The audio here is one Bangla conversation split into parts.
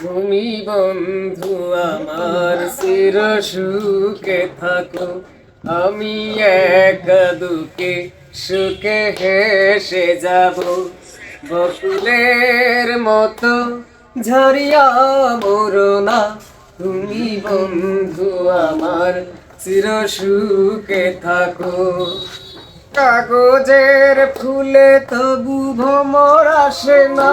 তুমি বন্ধু আমার চির সুখে থাকো। আমি একা দুঃখে সুখে হেসে যাব। বকুলের মতো ঝরিয়া মরো না। তুমি বন্ধু আমার চির সুখে থাকো। কাগজের ফুলে তবু ভ্রমর আসে না।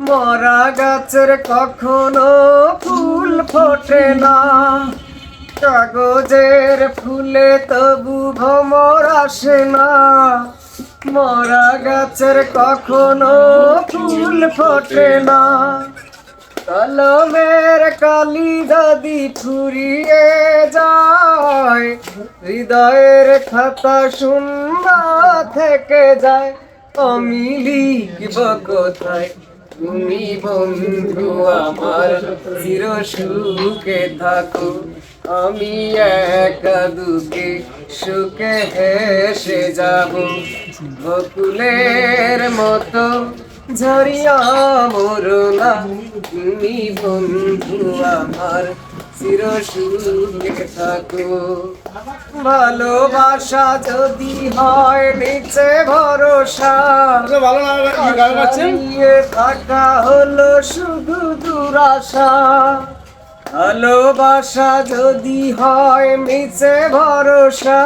মরা গাছের কখনো ফুল ফোটে না। কাগজের ফুলে তবু ভ্রমর আসে না। মরা গাছের কখনো ফুল ফোটে না। কলমের কালি দাদি ফুরিয়ে যায়, হৃদয়ের খাতা সুন্দর থেকে যায়। লিখব কোথায়? তুমি বন্ধু আমার, চির সুখে থাকো। আমি একা দুঃখে সুখে হেসে যাব। বকুলের মতো ঝরিয়া মরুনা তুমি বন্ধু আমার চির সুখে থাকো। ভালোবাসা যদি হয় নিচে ভরসা। ভালো থাকা হলো শুধু দুরাশা। ভালোবাসা যদি হয় মিছে ভরসা।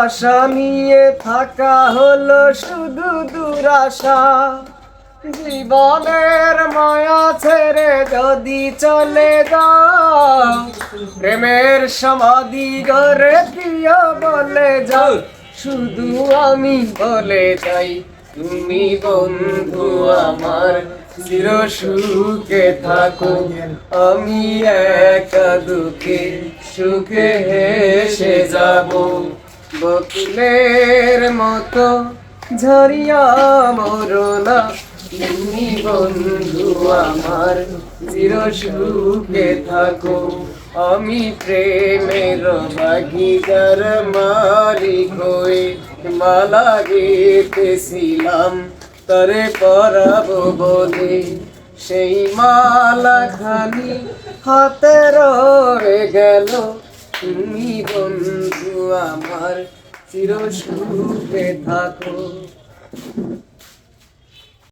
আশা নিয়ে থাকা হলো শুধু দুরাশা। জীবনের মায়া ছেড়ে যদি চলে যাও, প্রেমের সমাধি গড়ে দিও বলে যাও, শুধু আমি বলে যাই, তুমি বন্ধু আমার, চির সুখে থাকো। আমি একা দুঃখে, সুখে হেসে যাব। বকুলের মতো ঝরিয়া মরনা তুমি বন্ধু আমার, চির সুখে থাকো। আমি প্রেমের বাগিদার মালিক হয়ে মালা গেতেছিলাম তরে পরাবো বলে। সেই মালা খালি হাতে রয়ে গেল। তুমি বন্ধু আমার, চির সুখে থাকো।